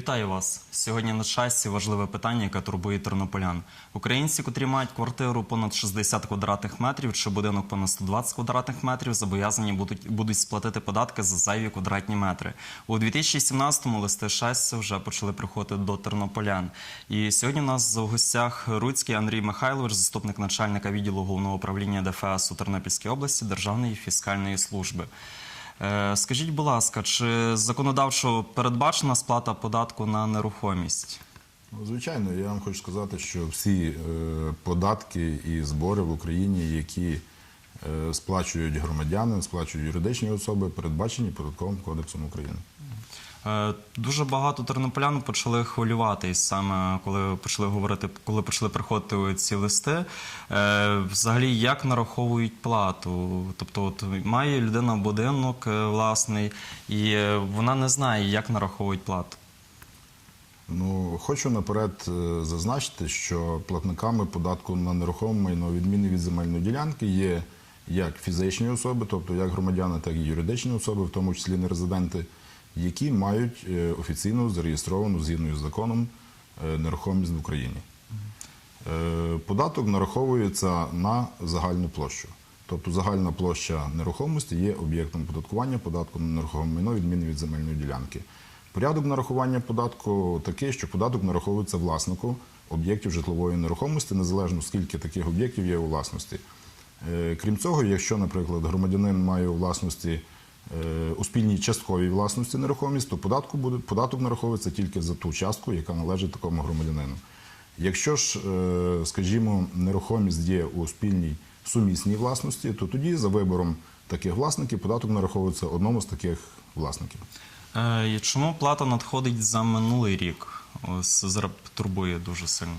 Вітаю вас. Сьогодні на часі важливе питання, яке турбує тернополян. Українці, котрі мають квартиру понад 60 квадратних метрів чи будинок понад 120 квадратних метрів, зобов'язані будуть, будуть сплатити податки за зайві квадратні метри. У 2017-му листи щастя вже почали приходити до тернополян. І сьогодні у нас в гостях Руцький Андрій Михайлович, заступник начальника відділу головного управління ДФС у Тернопільській області Державної фіскальної служби. Е, Скажіть, будь ласка, чи законодавчо передбачена сплата податку на нерухомість? Ну, Звичайно, я вам хочу сказати, що всі е, податки і збори в Україні, які е, сплачують громадяни, сплачують юридичні особи, передбачені податковим кодексом України. Е, Дуже багато тернополян почали хвилюватись саме коли почали говорити, коли почали приходити ці листи. Е, Взагалі, як нараховують плату? Тобто, от має людина будинок е, власний, і вона не знає, як нараховують плату. Ну, хочу наперед зазначити, що платниками податку на нерухоме майно, відмінно від земельної ділянки, є як фізичні особи, тобто як громадяни, так і юридичні особи, в тому числі нерезиденти, які мають е, офіційно зареєстровану згідно з законом е, нерухомість в Україні. Е, Податок нараховується на загальну площу. Тобто загальна площа нерухомості є об'єктом податкування податку на нерухоме майно, відмінно від земельної ділянки. Порядок нарахування податку такий, що податок нараховується власнику об'єктів житлової нерухомості, незалежно скільки таких об'єктів є у власності. Крім цього, якщо, наприклад, громадянин має у власності у спільній частковій власності нерухомість, то податку буде, податок нараховується тільки за ту частку, яка належить такому громадянину. Якщо ж, е, скажімо, нерухомість є у спільній сумісній власності, то тоді за вибором таких власників податок нараховується одному з таких власників. Е, Чому плата надходить за минулий рік? Ось турбує дуже сильно.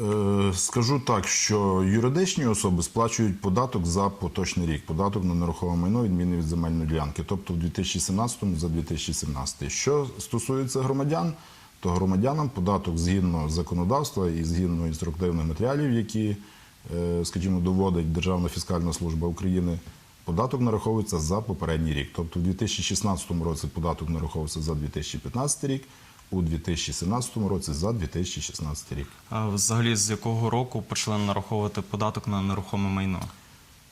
Е, Скажу так, що юридичні особи сплачують податок за поточний рік, податок на нерухоме майно відмінний від земельної ділянки, тобто в 2017 за 2017. Що стосується громадян, то громадянам податок згідно законодавства і згідно інструктивних матеріалів, які, е, скажімо, доводить Державна фіскальна служба України, податок нараховується за попередній рік. Тобто в 2016 році податок нараховувався за 2015 рік, у 2017 році за 2016 рік. А взагалі, з якого року почали нараховувати податок на нерухоме майно?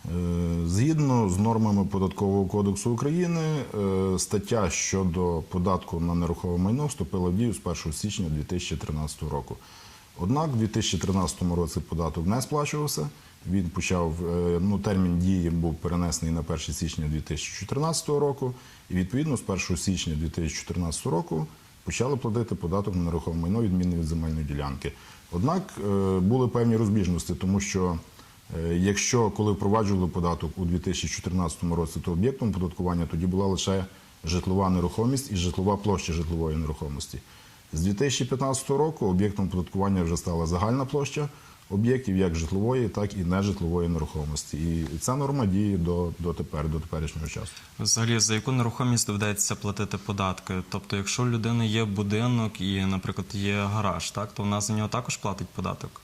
Е, Згідно з нормами податкового кодексу України, е, стаття щодо податку на нерухоме майно вступила в дію з 1 січня 2013 року. Однак, у 2013 році податок не сплачувався. Він почав е, ну, термін дії був перенесений на 1 січня 2014 року, і відповідно з 1 січня 2014 року почали платити податок на нерухоме майно відміни від земельної ділянки. Однак е, були певні розбіжності, тому що Е, Якщо коли впроваджували податок у 2014 році, то об'єктом податкування тоді була лише житлова нерухомість і житлова площа житлової нерухомості. З 2015 року об'єктом податкування вже стала загальна площа об'єктів як житлової, так і нежитлової нерухомості. І ця норма діє до, до тепер, до теперішнього часу. Взагалі, за яку нерухомість доведеться платити податки? Тобто, якщо у людини є будинок і, наприклад, є гараж, так то вона за нього також платить податок.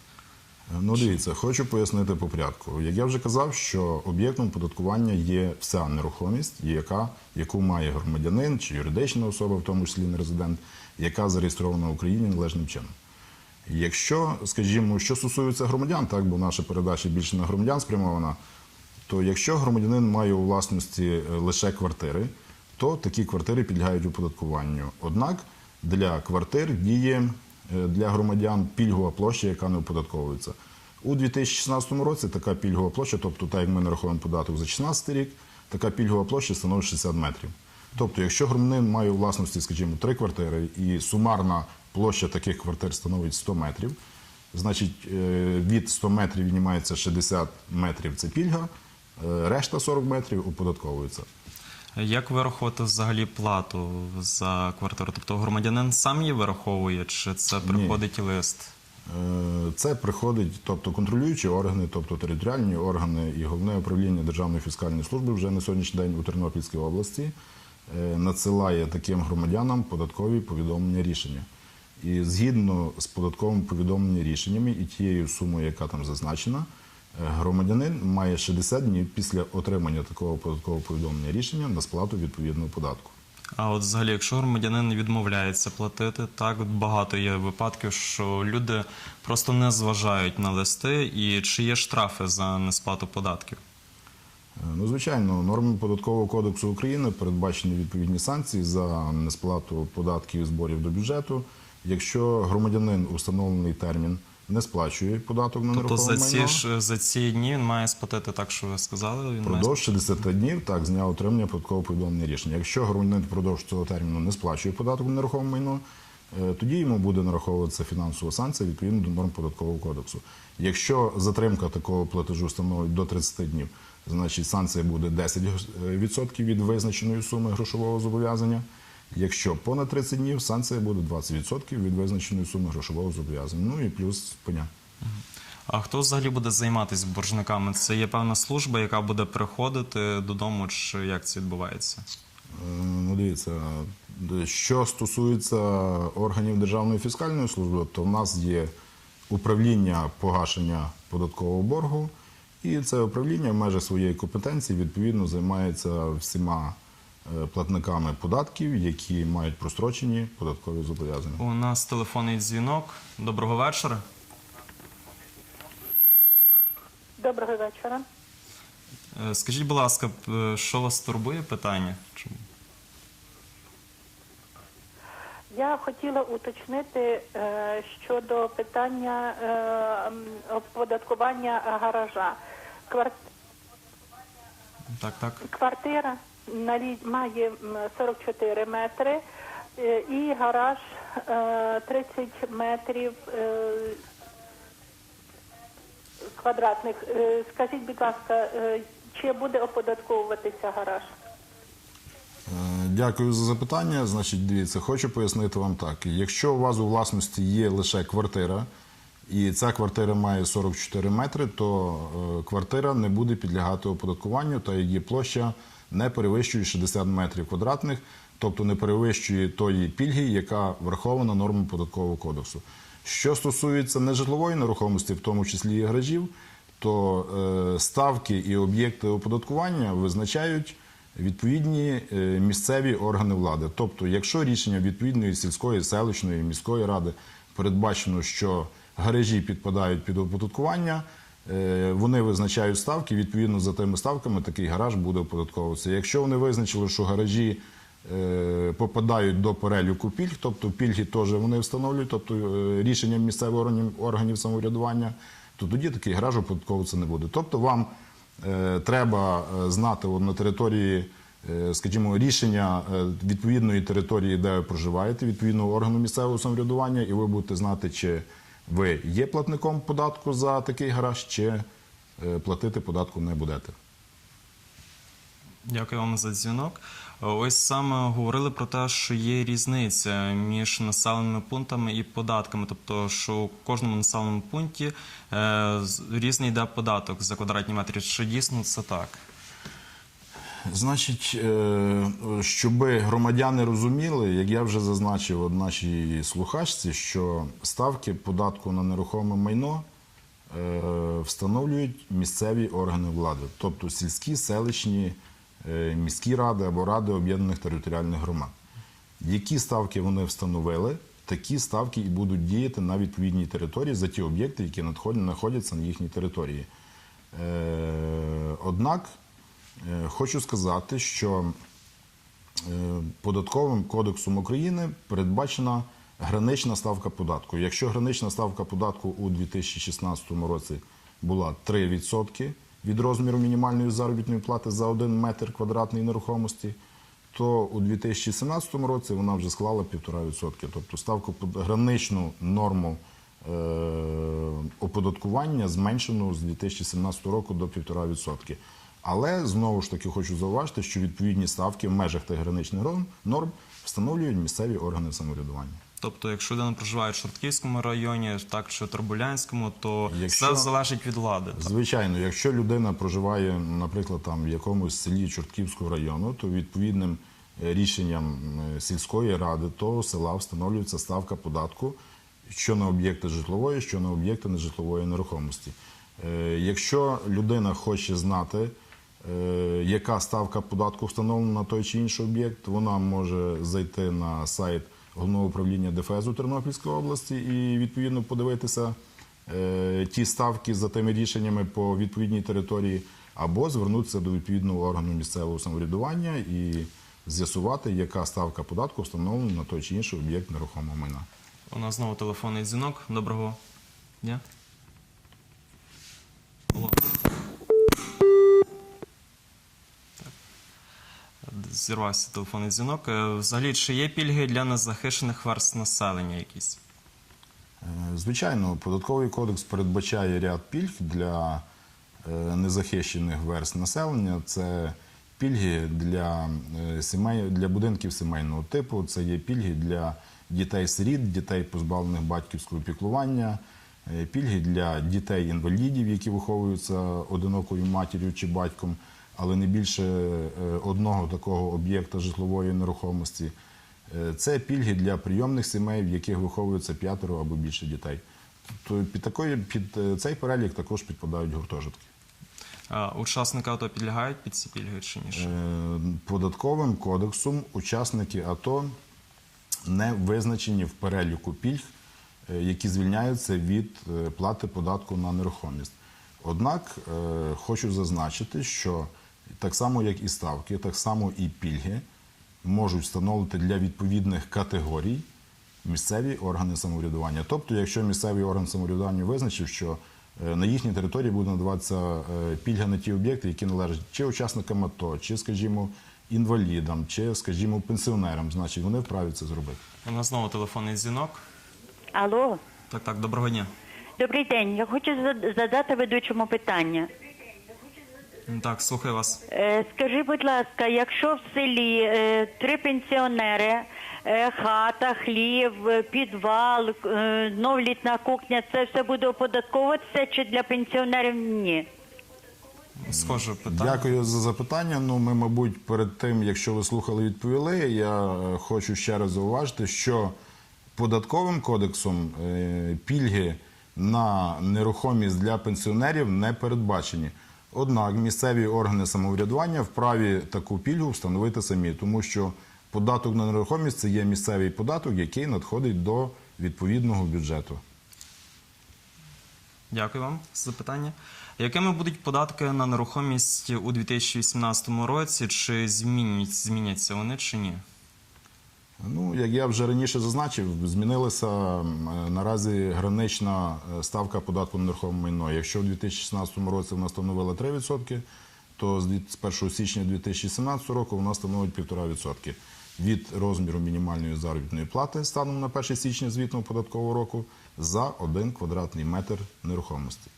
Ну, дивіться, хочу пояснити по порядку. Як я вже казав, що об'єктом податкування є вся нерухомість, яка, яку має громадянин чи юридична особа, в тому числі нерезидент, яка зареєстрована в Україні належним чином. Якщо, скажімо, що стосується громадян, так, бо наша передача більше на громадян спрямована, то якщо громадянин має у власності е, лише квартири, то такі квартири підлягають оподаткуванню. Однак для квартир діє е, для громадян пільгова площа, яка не оподатковується. У 2016 році така пільгова площа, тобто так як ми нараховуємо податок за 2016 рік, така пільгова площа становить 60 метрів. Тобто, якщо громадянин має у власності, скажімо, три квартири, і сумарна площа таких квартир становить 100 метрів, значить е, від 100 метрів віднімається 60 метрів це пільга, е, решта 40 метрів оподатковується. Як вирахувати взагалі плату за квартиру? Тобто громадянин сам її вираховує, чи це приходить лист? Е, Це приходить, тобто контролюючі органи, тобто територіальні органи і головне управління Державної фіскальної служби вже на сьогоднішній день у Тернопільській області надсилає таким громадянам податкові повідомлення рішення. І згідно з податковими повідомленнями рішеннями і тією сумою, яка там зазначена, е, громадянин має 60 днів після отримання такого податкового повідомлення рішення на сплату відповідного податку. А от взагалі, якщо громадянин відмовляється платити, так багато є випадків, що люди просто не зважають на листи, і чи є штрафи за несплату податків? Е, Ну, звичайно, нормами податкового кодексу України передбачені відповідні санкції за несплату податків і зборів до бюджету. Якщо громадянин у встановлений термін не сплачує податок на Тобто нерухоме за ці майно, ж за ці дні він має сплатити так, що ви сказали. Він має Продовж 60 днів так з дня отримання податкового повідомлення рішення. Якщо громадянин впродовж цього терміну не сплачує податок на нерухоме майно, е, тоді йому буде нараховуватися фінансова санкція відповідно до норм податкового кодексу. Якщо затримка такого платежу становить до 30 днів, значить санкція буде 10% від визначеної суми грошового зобов'язання. Якщо понад 30 днів, санкція буде 20% від визначеної суми грошового зобов'язання. Ну і плюс пеня. А хто взагалі буде займатися боржниками? Це є певна служба, яка буде приходити додому, чи як це відбувається? Е, Ну, дивіться, що стосується органів Державної фіскальної служби, то в нас є управління погашення податкового боргу, і це управління в межах своєї компетенції відповідно займається всіма е, платниками податків, які мають прострочені податкові зобов'язання. У нас телефонний дзвінок. Доброго вечора. Доброго вечора. Е, Скажіть, будь ласка, що вас турбує питання? Чому? Я хотіла уточнити е, щодо питання е, оподаткування гаража. Квар- Так, так. Квартира має м, 44 метри е, і гараж е, 30 метрів е, квадратних. Е, Скажіть, будь ласка, е, чи буде оподатковуватися гараж? Е, Дякую за запитання. Значить, дивіться, хочу пояснити вам так. Якщо у вас у власності є лише квартира, і ця квартира має 44 метри, то е, квартира не буде підлягати оподаткуванню, та її площа не перевищує 60 метрів квадратних, тобто не перевищує тої пільги, яка врахована нормами податкового кодексу. Що стосується нежитлової нерухомості, в тому числі і гаражів, то е, ставки і об'єкти оподаткування визначають відповідні е, місцеві органи влади. Тобто, якщо рішення відповідної сільської, селищної, міської ради передбачено, що гаражі підпадають під оподаткування, вони визначають ставки. Відповідно за тими ставками такий гараж буде оподатковуватися. Якщо вони визначили, що гаражі е, попадають до переліку пільг, тобто пільги теж вони встановлюють, тобто е, рішенням місцевих органів, органів самоврядування, то тоді такий гараж оподатковуватися не буде. Тобто вам е, треба е, знати на території, е, скажімо, рішення е, відповідної території, де ви проживаєте, відповідного органу місцевого самоврядування, і ви будете знати, чи ви є платником податку за такий гараж, чи е, платити податку не будете. Дякую вам за дзвінок. Ось саме говорили про те, що є різниця між населеними пунктами і податками, тобто, що у кожному населеному пункті е, різний йде податок за квадратні метри. Чи дійсно це так? Значить, е, щоб громадяни розуміли, як я вже зазначив от нашій слухачці, що ставки податку на нерухоме майно е, встановлюють місцеві органи влади, тобто сільські, селищні, е, міські ради або ради об'єднаних територіальних громад. Які ставки вони встановили, такі ставки і будуть діяти на відповідній території за ті об'єкти, які знаходяться на їхній території. Однак хочу сказати, що е, податковим кодексом України передбачена гранична ставка податку. Якщо гранична ставка податку у 2016 році була 3% від розміру мінімальної заробітної плати за 1 метр квадратний нерухомості, то у 2017 році вона вже склала 1,5%. Тобто ставку граничну норму е, оподаткування зменшено з 2017 року до 1,5%. Але знову ж таки хочу зауважити, що відповідні ставки в межах тих граничних норм, встановлюють місцеві органи самоврядування. Тобто, якщо людина проживає в Шортківському районі, так чи Турбулянському, то Якщо- все залежить від влади. так? Звичайно, якщо людина проживає, наприклад, там в якомусь селі Чортківського району, то відповідним е, рішенням е, сільської ради того села встановлюється ставка податку що на об'єкти житлової, що на об'єкти нежитлової нерухомості. Е, Якщо людина хоче знати, яка ставка податку встановлена на той чи інший об'єкт, вона може зайти на сайт головного управління ДФС у Тернопільської області і відповідно подивитися е, ті ставки за тими рішеннями по відповідній території, або звернутися до відповідного органу місцевого самоврядування і з'ясувати, яка ставка податку встановлена на той чи інший об'єкт нерухомого майна. У нас знову телефонний дзвінок. Доброго дня. Алло. Так. Зірвався телефонний дзвінок. Е, Взагалі, чи є пільги для незахищених верств населення якісь? Е, Звичайно, податковий кодекс передбачає ряд пільг для е, незахищених верст населення. Це пільги для сімей, для будинків сімейного типу, це є пільги для дітей-сиріт, дітей, позбавлених батьківського піклування, пільги для дітей-інвалідів, які виховуються одинокою матір'ю чи батьком, але не більше е, одного такого об'єкта житлової нерухомості. Е, Це пільги для прийомних сімей, в яких виховується п'ятеро або більше дітей. Тобто під, такої, під е, цей перелік також підпадають гуртожитки. А учасники АТО підлягають під ці пільги чи ні? Податковим кодексом учасники АТО не визначені в переліку пільг, які звільняються від плати податку на нерухомість. Однак хочу зазначити, що так само, як і ставки, так само і пільги можуть встановити для відповідних категорій місцеві органи самоврядування. Тобто, якщо місцевий орган самоврядування визначив, що е, на їхній території буде надаватися е, пільга на ті об'єкти, які належать чи учасникам АТО, чи, скажімо, інвалідам, чи, скажімо, пенсіонерам, значить вони вправі це зробити. У нас знову телефонний дзвінок. Алло, Так, так, доброго дня. добрий день. Я хочу задати ведучому питання. Так, слухаю вас. Е, Скажи, будь ласка, якщо в селі е, три пенсіонери, е, хата, хлів, е, підвал, е, новлітна кухня, це все буде оподатковуватися чи для пенсіонерів ні? Схоже питання. Дякую за запитання. Ну, ми, мабуть, перед тим, якщо ви слухали, відповіли. Я е, хочу ще раз зауважити, що податковим кодексом е, пільги на нерухомість для пенсіонерів не передбачені. Однак місцеві органи самоврядування вправі таку пільгу встановити самі, тому що податок на нерухомість це є місцевий податок, який надходить до відповідного бюджету. Дякую вам за запитання. Якими будуть податки на нерухомість у 2018 році? Чи змінять, зміняться вони чи ні? Ну, як я вже раніше зазначив, змінилася наразі гранична е, ставка податку на нерухоме майно. Якщо в 2016 році вона становила 3%, то з 1 січня 2017 року вона становить 1,5% від розміру мінімальної заробітної плати станом на 1 січня звітного податкового року за один квадратний метр нерухомості.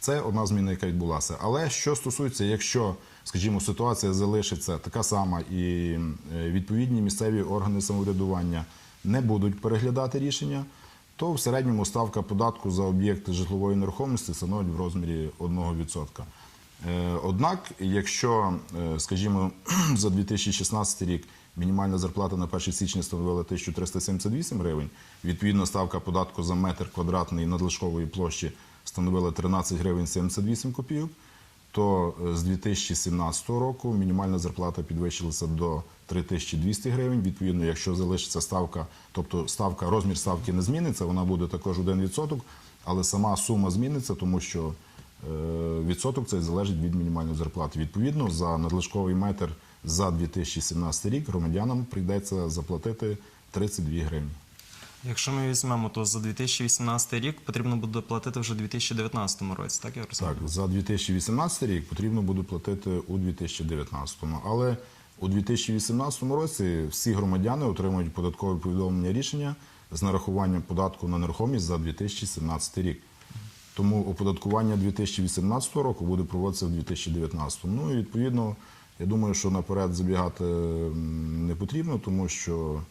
Це одна зміна, яка відбулася. Але що стосується, якщо, скажімо, ситуація залишиться така сама і е, відповідні місцеві органи самоврядування не будуть переглядати рішення, то в середньому ставка податку за об'єкти житлової нерухомості становить в розмірі 1%. Е, Однак, якщо, е, скажімо, за 2016 рік мінімальна зарплата на 1 січня становила 1378 гривень, відповідно ставка податку за метр квадратний надлишкової площі становила 13 гривень 78 копійок, то е, з 2017 року мінімальна зарплата підвищилася до 3200 гривень. Відповідно, якщо залишиться ставка, тобто ставка, розмір ставки не зміниться, вона буде також 1%, але сама сума зміниться, тому що е, відсоток цей залежить від мінімальної зарплати. Відповідно, за надлишковий метр за 2017 рік громадянам прийдеться заплатити 32 гривні. Якщо ми візьмемо, то за 2018 рік потрібно буде платити вже у 2019 році, так я розумію? Так, за 2018 рік потрібно буде платити у 2019. Але у 2018 році всі громадяни отримують податкове повідомлення рішення з нарахуванням податку на нерухомість за 2017 рік. Тому оподаткування 2018 року буде проводитися в 2019. Ну і відповідно, я думаю, що наперед забігати не потрібно, тому що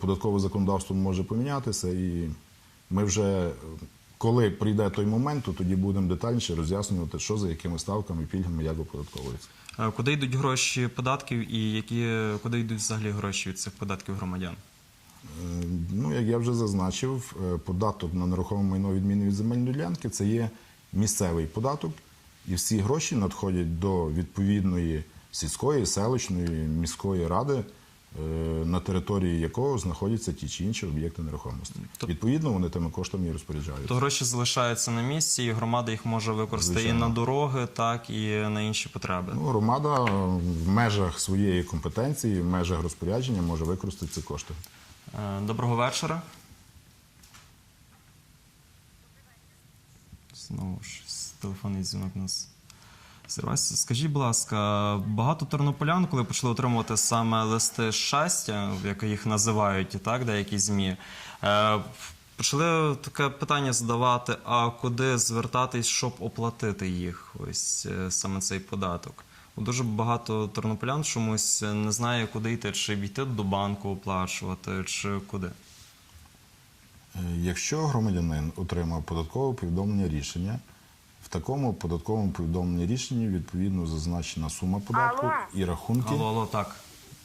податкове законодавство може помінятися, і ми вже, е, коли прийде той момент, то тоді будемо детальніше роз'яснювати, що за якими ставками, пільгами, як оподатковується. Е, Куди йдуть гроші податків і які, куди йдуть взагалі гроші від цих податків громадян? Е, Ну, як я вже зазначив, е, податок на нерухоме майно відмінний від земельної ділянки це є місцевий податок, і всі гроші надходять до відповідної сільської, селищної, міської ради, е, на території якого знаходяться ті чи інші об'єкти нерухомості. Тоб- Відповідно, вони тими коштами і розпоряджаються. То гроші залишаються на місці, і громада їх може використати Звичайно. і на дороги, так і на інші потреби. Ну, громада е, в межах своєї компетенції, в межах розпорядження може використати ці кошти. Е, Доброго вечора. Знову ж телефонний дзвінок нас. Зірвався. Скажіть, будь ласка, багато тернополян, коли почали отримувати саме листи щастя, як їх називають, так, деякі ЗМІ, е, почали таке питання задавати: а куди звертатись, щоб оплатити їх? Ось е, саме цей податок. Дуже багато тернополян чомусь не знає, куди йти, чи йти до банку оплачувати, чи куди. Е, Якщо громадянин отримав податкове повідомлення рішення, в такому податковому повідомленні рішенні відповідно зазначена сума податку Алло. і рахунки. Алло, алло, так.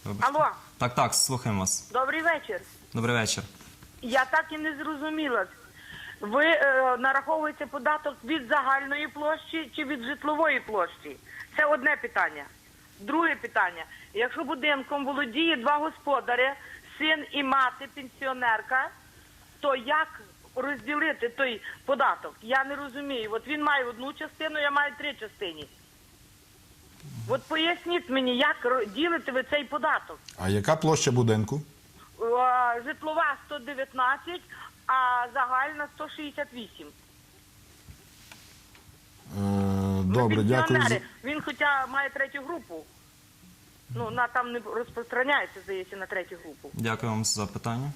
Вибачте. Алло, Так, так, слухаємо вас. добрий вечір. Добрий вечір. Я так і не зрозуміла. Ви е, нараховуєте податок від загальної площі чи від житлової площі? Це одне питання. Друге питання. Якщо будинком володіє два господарі, син і мати, пенсіонерка, то як розділити той податок? Я не розумію. От він має одну частину, я маю три частини. От поясніть мені, як ділите ви цей податок? А яка площа будинку? Е, Житлова 119, а загальна 168. Е, Добре, дякую. за- пенсіонери. Він хоча має третю групу. Ну, на там не розпространяється, здається, на третю групу. Дякую вам за запитання.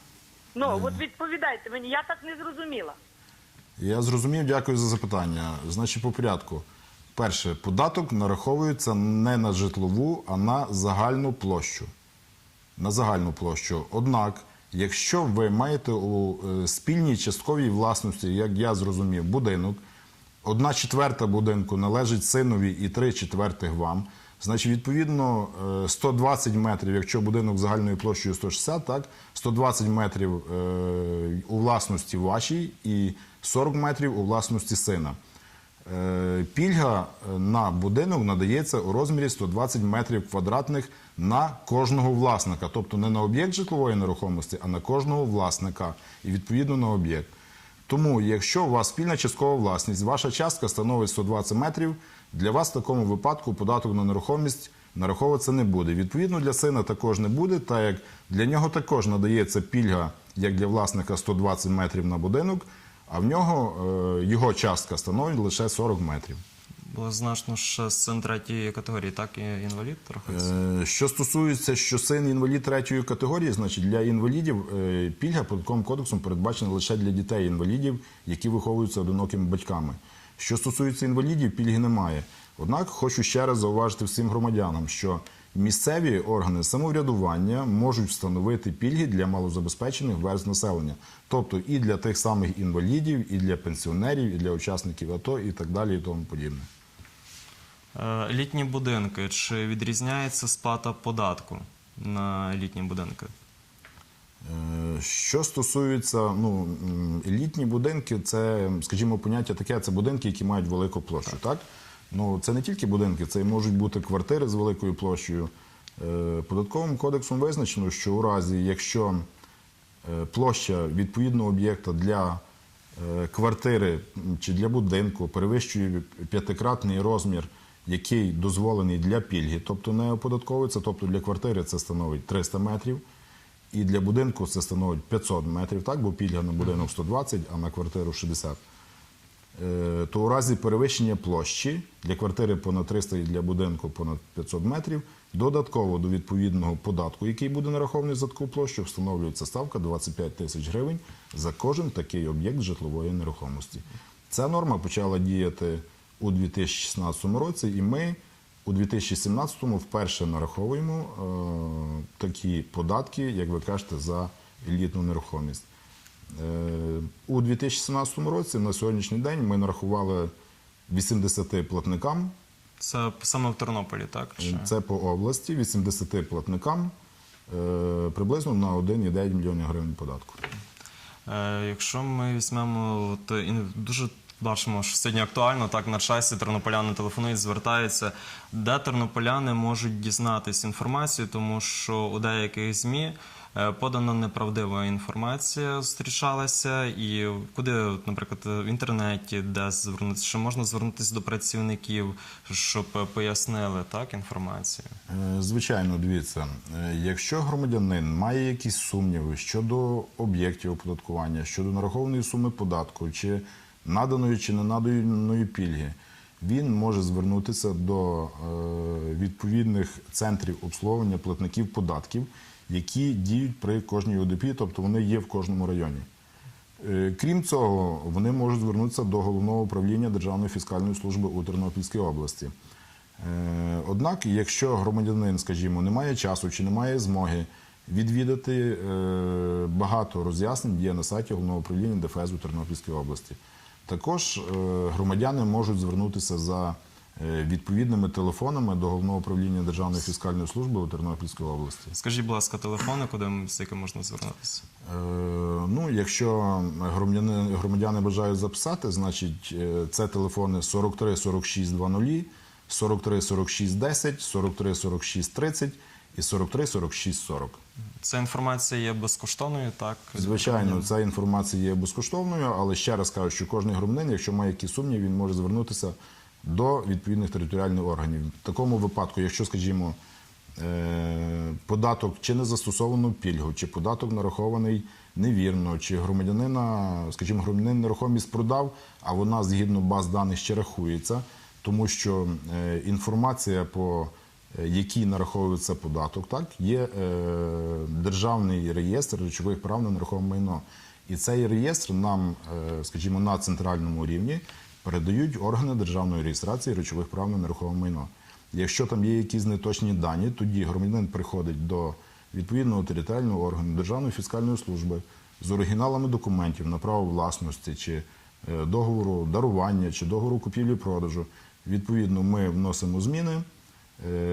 Ну, от відповідайте мені, я так не зрозуміла. Я зрозумів, дякую за запитання. Значить, по порядку. Перше, податок нараховується не на житлову, а на загальну площу. На загальну площу. Однак, якщо ви маєте у е, спільній частковій власності, як я зрозумів, будинок, одна четверта будинку належить синові і три четвертих вам. Значить, відповідно, е, 120 метрів, якщо будинок загальною площею 160, так, 120 метрів е, у власності вашій і 40 метрів у власності сина. Е, Пільга е, на будинок надається у розмірі 120 метрів квадратних на кожного власника, тобто не на об'єкт житлової нерухомості, а на кожного власника і відповідно на об'єкт. Тому, якщо у вас спільна часткова власність, ваша частка становить 120 метрів, для вас в такому випадку податок на нерухомість нараховуватися не буде. Відповідно, для сина також не буде, так як для нього також надається пільга, як для власника 120 метрів на будинок, а в нього е, його частка становить лише 40 метрів. Було значно ще син третьої категорії, так і інвалід трохи. Е, Що стосується, що син інвалід третьої категорії, значить для інвалідів е, пільга податковим кодексом передбачена лише для дітей інвалідів, які виховуються одинокими батьками. Що стосується інвалідів, пільги немає. Однак хочу ще раз зауважити всім громадянам, що місцеві органи самоврядування можуть встановити пільги для малозабезпечених верств населення, тобто і для тих самих інвалідів, і для пенсіонерів, і для учасників АТО, і так далі, і тому подібне. Е, Літні будинки. Чи відрізняється сплата податку на літні будинки? Е, Що стосується ну, літні будинки, це, скажімо, поняття таке, це будинки, які мають велику площу. Так. Ну, це не тільки будинки, це можуть бути квартири з великою площею. Е, Податковим кодексом визначено, що у разі, якщо е, площа відповідного об'єкта для квартири чи для будинку перевищує п'ятикратний розмір, який дозволений для пільги, тобто не оподатковується, тобто для квартири це становить 300 метрів. І для будинку це становить 500 метрів, так, бо пільга на будинок 120, а на квартиру 60. Е, То у разі перевищення площі для квартири понад 300 і для будинку понад 500 метрів, додатково до відповідного податку, який буде нарахований за таку площу, встановлюється ставка 25 тисяч гривень за кожен такий об'єкт житлової нерухомості. Ця норма почала діяти у 2016 році, і ми у 2017 вперше нараховуємо е, такі податки, як ви кажете, за елітну нерухомість. Е, У 2017 році на сьогоднішній день ми нарахували 80 платникам. Це саме в Тернополі, так? Чи? Це по області, 80 платникам е, приблизно на 1,9 мільйонів гривень податку. Е, Якщо ми візьмемо от, дуже Бачимо, що сьогодні актуально. Так на часі тернополяни телефонують, звертаються, де тернополяни можуть дізнатись інформацію, тому що у деяких змі е, подана неправдива інформація зустрічалася, і куди, наприклад, в інтернеті, де звернутися, чи можна звернутися до працівників, щоб пояснили так інформацію. Е, Звичайно, дивіться, е, якщо громадянин має якісь сумніви щодо об'єктів оподаткування, щодо нарахованої суми податку, чи наданої чи не наданої пільги, він може звернутися до е, відповідних центрів обслуговування платників податків, які діють при кожній ОДП, тобто вони є в кожному районі. Е, Крім цього, вони можуть звернутися до головного управління Державної фіскальної служби у Тернопільській області. Е, Однак, якщо громадянин, скажімо, не має часу чи не має змоги відвідати, багато роз'яснень є на сайті головного управління ДФС у Тернопільській області. Також е, громадяни можуть звернутися за е, відповідними телефонами до головного управління Державної фіскальної служби у Тернопільській області. Скажіть, будь ласка, телефони, куди з яким можна звернутися? Е, Ну, якщо громадяни, громадяни бажають записати, значить це телефони 43 46 00, 43 46 10, 43 46 30 і 43 46 40. Ця інформація є безкоштовною, так? Звичайно, ця інформація є безкоштовною, але ще раз кажу, що кожен громадянин, якщо має якісь сумніви, він може звернутися до відповідних територіальних органів. В такому випадку, якщо, скажімо, е, податок чи не застосовану пільгу, чи податок нарахований невірно, чи громадянина, скажімо, громадянин нерухомість продав, а вона згідно баз даних ще рахується, тому що е, інформація по який нараховується податок, так є е, державний реєстр речових прав на нерухоме майно. І цей реєстр нам, е, скажімо, на центральному рівні передають органи державної реєстрації речових прав на нерухоме майно. Якщо там є якісь неточні дані, тоді громадянин приходить до відповідного територіального органу Державної фіскальної служби з оригіналами документів на право власності чи е, договору дарування чи договору купівлі-продажу. Відповідно, ми вносимо зміни, е,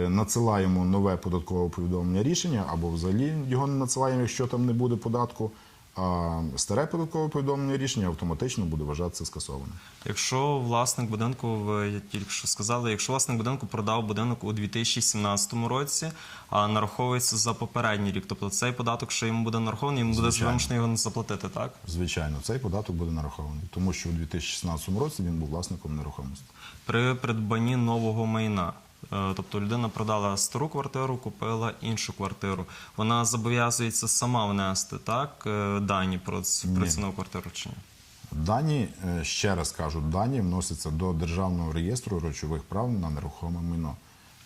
надсилаємо нове податкове повідомлення рішення або взагалі його не надсилаємо, якщо там не буде податку. А старе податкове повідомлення рішення автоматично буде вважатися скасованим. Якщо власник будинку, ви тільки що сказали, якщо власник будинку продав будинок у 2017 році, а нараховується за попередній рік, тобто цей податок, що йому буде нарахований, йому буде Звичайно. вимушено його не заплатити, так? Звичайно, цей податок буде нарахований, тому що у 2016 році він був власником нерухомості. При придбанні нового майна. Е, Тобто людина продала стару квартиру, купила іншу квартиру. Вона зобов'язується сама внести так е, дані про цю квартиру чи ні? Дані, е, ще раз кажу, дані вносяться до Державного реєстру речових прав на нерухоме майно.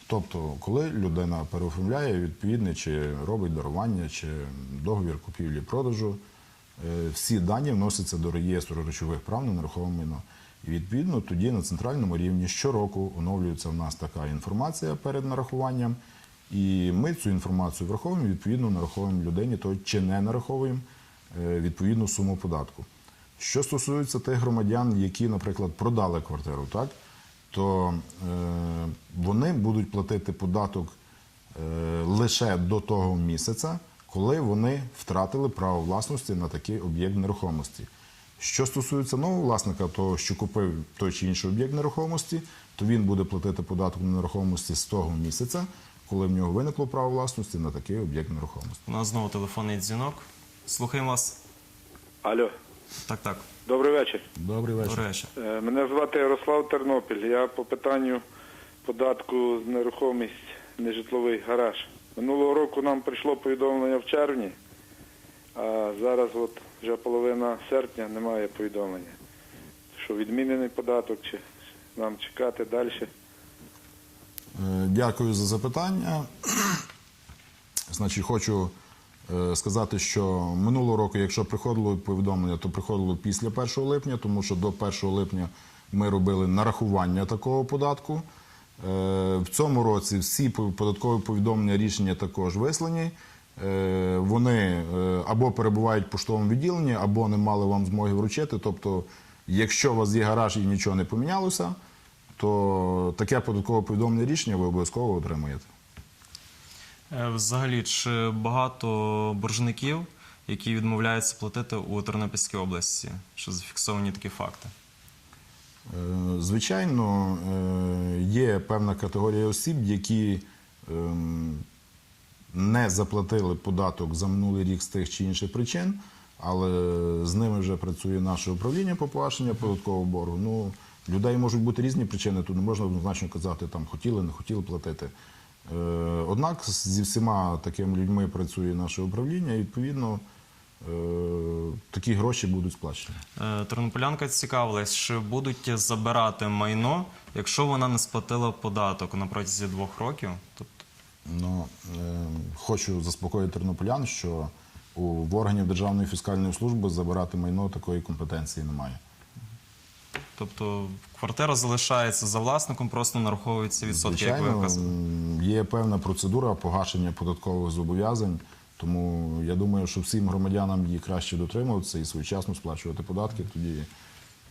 Тобто, коли людина переоформляє відповідне, чи робить дарування, чи договір купівлі-продажу, всі дані вносяться до реєстру речових прав на нерухоме майно. І відповідно тоді на центральному рівні щороку оновлюється в нас така інформація перед нарахуванням. І ми цю інформацію враховуємо, відповідно нараховуємо людині, то чи не нараховуємо е, відповідну суму податку. Що стосується тих громадян, які, наприклад, продали квартиру, так, то е, вони будуть платити податок е, лише до того місяця, коли вони втратили право власності на такий об'єкт нерухомості. Що стосується нового власника, то що купив той чи інший об'єкт нерухомості, то він буде платити податок на нерухомості з того місяця, коли в нього виникло право власності на такий об'єкт нерухомості. У нас знову телефонний дзвінок. Слухаємо вас. Алло, Так, так. добрий вечір. Добрий вечір. Добрий вечір. Е, Мене звати Ярослав Тернопіль. Я по питанню податку з нерухомість нежитловий гараж. Минулого року нам прийшло повідомлення в червні, а зараз от вже половина серпня немає повідомлення. Що відмінений податок, чи нам чекати далі. Е, Дякую за запитання. Значить, хочу е, сказати, що минулого року, якщо приходило повідомлення, то приходило після 1 липня, тому що до 1 липня ми робили нарахування такого податку. Е, В цьому році всі податкові повідомлення рішення також вислані. Е, Вони е, або перебувають в поштовому відділенні, або не мали вам змоги вручити. Тобто, якщо у вас є гараж і нічого не помінялося, то таке податкове повідомлення рішення ви обов'язково отримаєте. Е, Взагалі, чи багато боржників, які відмовляються платити у Тернопільській області, що зафіксовані такі факти? Звичайно, є певна категорія осіб, які ем, не заплатили податок за минулий рік з тих чи інших причин, але з ними вже працює наше управління по погашенню податкового боргу. Ну, людей можуть бути різні причини, тут не можна однозначно казати, там хотіли, не хотіли платити. Е, Однак зі всіма такими людьми працює наше управління, і відповідно е, такі гроші будуть сплачені. Е, Тернополянка цікавилась, чи будуть забирати майно, якщо вона не сплатила податок на протязі двох років. Тобто Ну, е, хочу заспокоїти тернополян, що у в органів Державної фіскальної служби забирати майно такої компетенції немає. Тобто квартира залишається за власником, просто нараховуються відсотки, як ви Звичайно, є певна процедура погашення податкових зобов'язань, тому я думаю, що всім громадянам її краще дотримуватися і своєчасно сплачувати податки. Тоді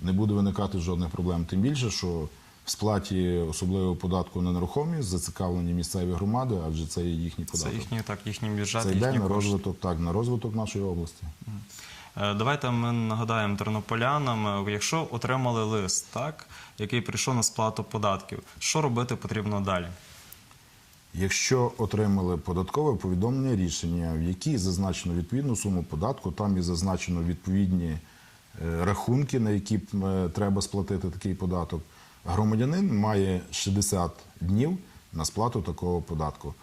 не буде виникати жодних проблем. Тим більше, що в сплаті особливого податку на нерухомість зацікавлені місцеві громади, адже це є їхній Це податок. їхній так, їхній бюджет, Це йде їхні на кошти. розвиток, так, на розвиток нашої області. Е, Давайте ми нагадаємо тернополянам, е, якщо отримали лист, так, який прийшов на сплату податків, що робити потрібно далі? Якщо отримали податкове повідомлення рішення, в якій зазначено відповідну суму податку, там і зазначено відповідні е, рахунки, на які треба сплатити такий податок, громадянин має 60 днів на сплату такого податку.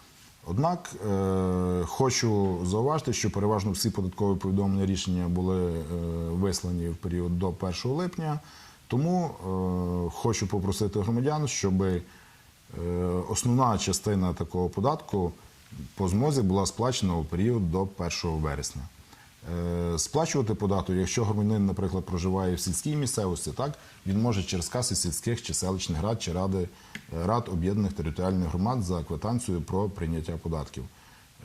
Однак е, хочу зауважити, що переважно всі податкові повідомлення рішення були е, вислані в період до 1 липня. Тому е, хочу попросити громадян, щоби Е, Основна частина такого податку по змозі була сплачена у період до 1 вересня. Е, Сплачувати податок, якщо громадянин, наприклад, проживає в сільській місцевості, так він може через каси сільських чи селищних рад чи ради е, рад об'єднаних територіальних громад за квитанцією про прийняття податків.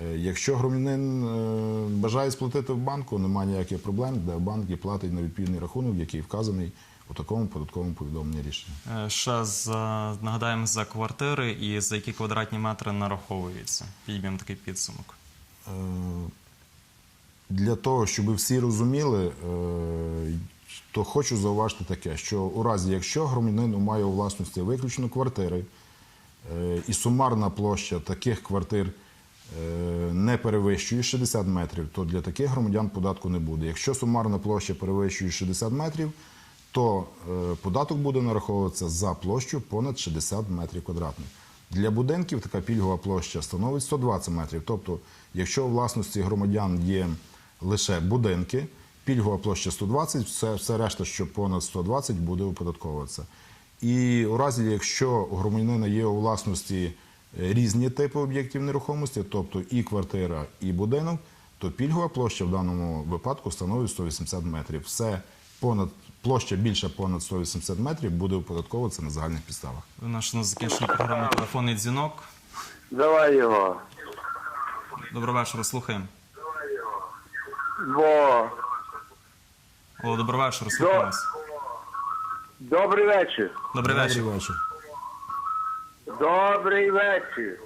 Е, Якщо громадянин бажає сплатити в банку, немає ніяких проблем, де банк і платить на відповідний рахунок, який вказаний у такому податковому повідомленні рішення. Ще за, нагадаємо за квартири і за які квадратні метри нараховуються. Підіб'ємо такий підсумок. Для того, щоб всі розуміли, е, то хочу зауважити таке, що у разі, якщо громадянин має у власності виключно квартири, е, і сумарна площа таких квартир е, не перевищує 60 метрів, то для таких громадян податку не буде. Якщо сумарна площа перевищує 60 метрів, то податок буде нараховуватися за площу понад 60 метрів квадратних. Для будинків така пільгова площа становить 120 метрів. Тобто, якщо у власності громадян є лише будинки, пільгова площа 120, все, все решта, що понад 120, буде оподатковуватися. І у разі, якщо у громадянина є у власності е, різні типи об'єктів нерухомості, тобто і квартира, і будинок, то пільгова площа в даному випадку становить 180 метрів. Все понад площа більше понад 180 метрів буде оподатковуватися на загальних підставах. У нас на закінченні програми телефонний дзвінок. Давай його. Доброго вечора, слухаємо. Бо О, доброго вечора, слухаємо вас. добрий вечір. Добрий вечір. Добрий вечір. Добрий вечір.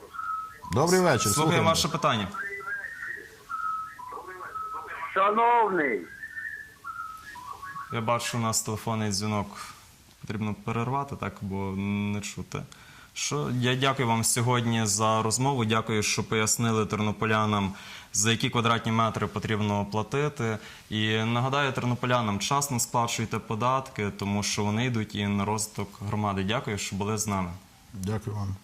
Добрий вечір. Слухаємо ваше питання. Шановний, Я бачу, у нас телефонний дзвінок потрібно перервати, так, бо не чути. Що я дякую вам сьогодні за розмову. Дякую, що пояснили тернополянам, за які квадратні метри потрібно платити. І нагадаю тернополянам, часно сплачуйте податки, тому що вони йдуть і на розвиток громади. Дякую, що були з нами. Дякую вам.